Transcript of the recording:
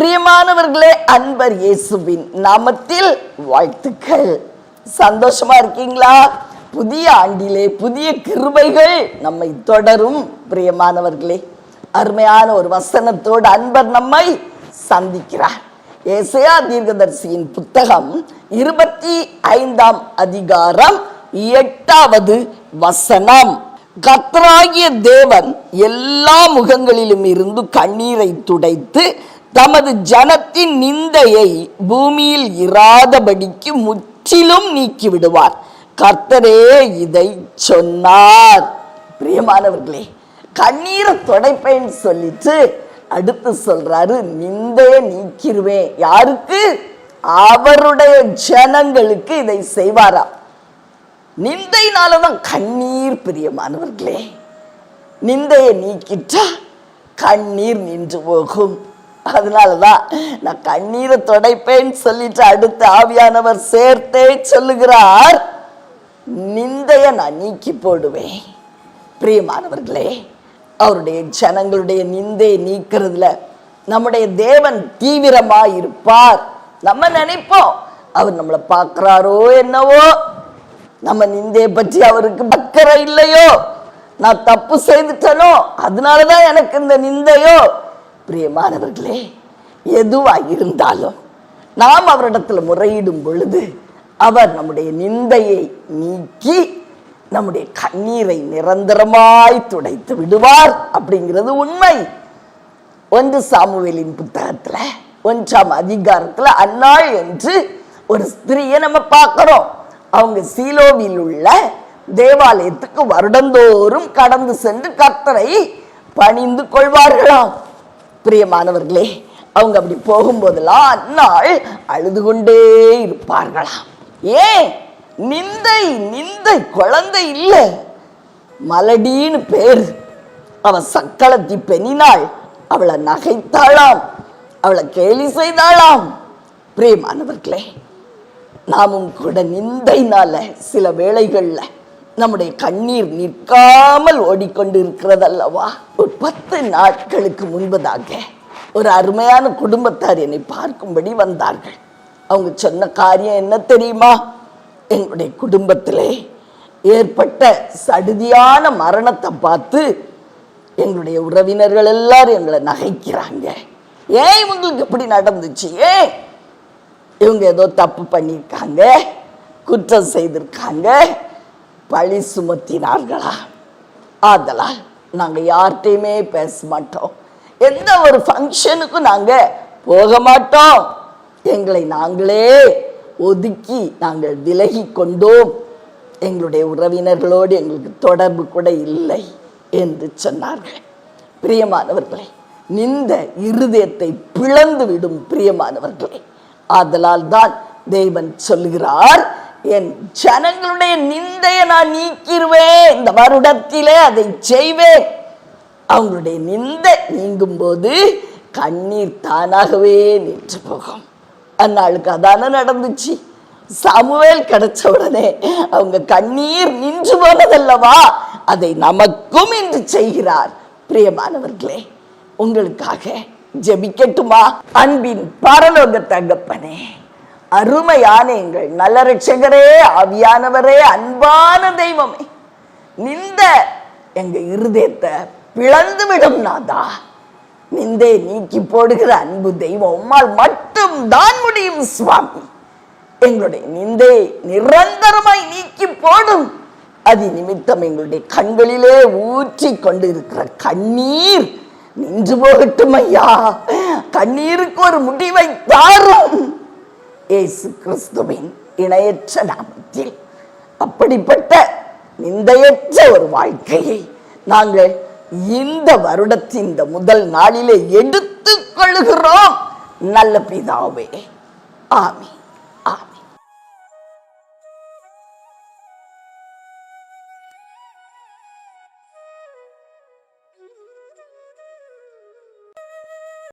பிரியமானவர்களே அன்பர் இயேசுவின் நாமத்தில் வாழ்த்துக்கள். சந்தோஷமா இருக்கீங்களா? புதிய ஆண்டிலே புதிய கிருபைகள் நம்மை தொடரும். பிரியமானவர்களே அருமையான ஒரு வசனத்தோடு அன்பர் நம்மை சந்திக்கிறார். ஏசையா தீர்க்கதர்சியின் புத்தகம் இருபத்தி ஐந்தாம் அதிகாரம் எட்டாவது வசனம். கத்ராகிய தேவன் எல்லா முகங்களிலும் இருந்து கண்ணீரை துடைத்து தமது ஜனத்தின் நிந்தையை பூமியில் இராதபடிக்கு முற்றிலும் நீக்கி விடுவார் கர்த்தரே இதை சொன்னார். பிரியமானவர்களே கண்ணீரை தொடைப்பேன்னு சொல்லிட்டு அடுத்து சொல்றாரு நிந்தைய நீக்கிருவேன். யாருக்கு? அவருடைய ஜனங்களுக்கு இதை செய்வாராம் நிந்தையினாலதான் கண்ணீர் பிரியமானவர்களே. நிந்தையை நீக்கிட்டா கண்ணீர் நின்று போகும். அதனால தான் நான் கண்ணீரை துடைப்பேன்னு சொல்லிட்டு அடுத்த ஆவியானவர் சேர்த்தே சொல்லுகிறார். நிந்தைய நான் நீக்கி போடுவேன். பிரியமானவர்களே அவருடைய ஜனங்களுடைய நிந்தையை நீக்கிறதுல நம்முடைய தேவன் தீவிரமா இருப்பார் நம்ம நினைப்போம் அவர் நம்மளை பார்க்கிறாரோ என்னவோ? நம்ம நிந்தையை பற்றி அவருக்கு பக்கரை இல்லையோ? நான் தப்பு செய்துட்டனோ? அதனாலதான் எனக்கு இந்த நிந்தையோ? பிரியமானவர்களே எதுவாக இருந்தாலும் நாம் அவரிடத்தில் முறையிடும் பொழுது அவர் நம்முடைய நிந்தையை நீக்கி நம்முடைய கண்ணீரை நிரந்தரமாய் துடைத்து விடுவார் அப்படிங்கிறது உண்மை. ஒன்று சாமுவேலின் புத்தகத்தில் ஒன்றாம் அதிகாரத்தில் அன்னாள் என்று ஒரு ஸ்திரியை நம்ம பார்க்குறோம். அவங்க சீலோவில் உள்ள தேவாலயத்துக்கு வருடந்தோறும் கடந்து சென்று கர்த்தரை பணிந்து கொள்வார்களாம். பிரியமானவர்களே அவங்க அப்படி போகும்போதெல்லாம் அந்நாள் அழுது கொண்டே இருப்பார்களாம். ஏன்? நிந்தை நிந்தை குழந்தை இல்லை. மலடின்னு பேர். அவன் சக்களத்தி பெண்ணினாள். அவளை நகைத்தாளாம். அவளை கேலி செய்தாளாம். பிரியமானவர்களே நாமும் கூட நிந்தைனால சில வேளைகளில் நம்முடைய கண்ணீர் நிற்காமல் ஓடிக்கொண்டு இருக்கிறது அல்லவா ஒரு பத்து நாட்களுக்கு முன்பதாக ஒரு அருமையான குடும்பத்தார் என்னை பார்க்கும்படி வந்தார்கள். அவங்க சொன்ன காரியம் என்ன தெரியுமா? எங்களுடைய குடும்பத்திலே ஏற்பட்ட சடுதியான மரணத்தை பார்த்து எங்களுடைய உறவினர்கள் எல்லாரும் எங்களை நகைக்கிறாங்க. ஏன் இவங்களுக்கு இப்படி நடந்துச்சு? ஏன்? இவங்க ஏதோ தப்பு பண்ணியிருக்காங்க குற்றம் செய்திருக்காங்க பழி சுமத்தினார்களா? ஆதலால் நாங்கள் யார்கிட்டையுமே பேச மாட்டோம். எந்த ஒரு ஃபங்க்ஷனுக்கும் நாங்கள் போக மாட்டோம். எங்களை நாங்களே ஒதுக்கி நாங்கள் விலகி கொண்டோம். எங்களுடைய உறவினர்களோடு எங்களுக்கு தொடர்பு கூட இல்லை என்று சொன்னார்கள். பிரியமானவர்களே நிந்த இருதயத்தை பிளந்து விடும் பிரியமானவர்களே ஆதலால் தான் தேவன் சொல்கிறார் என் ஜனங்களுடைய நிந்தையை நான் நீக்கிடுவேன். இந்த வருடத்திலே அதை செய்வேன். அவங்களுடைய நிந்தை நீங்கும் போது கண்ணீர் தானாகவே நின்று போகும். அந்நாளுக்கு அதானே நடந்துச்சு. சமுவேல் கிடைச்ச உடனே அவங்க கண்ணீர் நின்று போனதல்லவா? அதை நமக்கும் இன்று செய்கிறார். பிரியமானவர்களே உங்களுக்காக ஜெபிக்கட்டுமா? அன்பின் பரலோக தகப்பனே. அருமையான எங்கள் நல்ல ரட்சகரே ஆவியானவரே அன்பான தெய்வமே. நிந்த எங்க இருதயத்தை பிளந்து விடும் நாதா. நிந்தை நீக்கி போடுகிற அன்பு தெய்வம் உம்மால் மட்டும் தான் முடியும் சுவாமி. எங்களுடைய நிந்தை நிரந்தரமாய் நீக்கி போடும். அது நிமித்தம் எங்களுடைய கண்களிலே ஊற்றி கொண்டு இருக்கிற கண்ணீர் நின்று போகட்டும் ஐயா கண்ணீருக்கு ஒரு முடிவை தாரும் இயேசு கிறிஸ்துவின் இணையற்ற நாமத்தில். அப்படிப்பட்ட நிந்தையற்ற ஒரு வாழ்க்கையை நாங்கள் இந்த வருடத்தின் இந்த முதல் நாளிலே எடுத்துக் கொள்கிறோம். நல்ல பிதாவே. ஆமென்.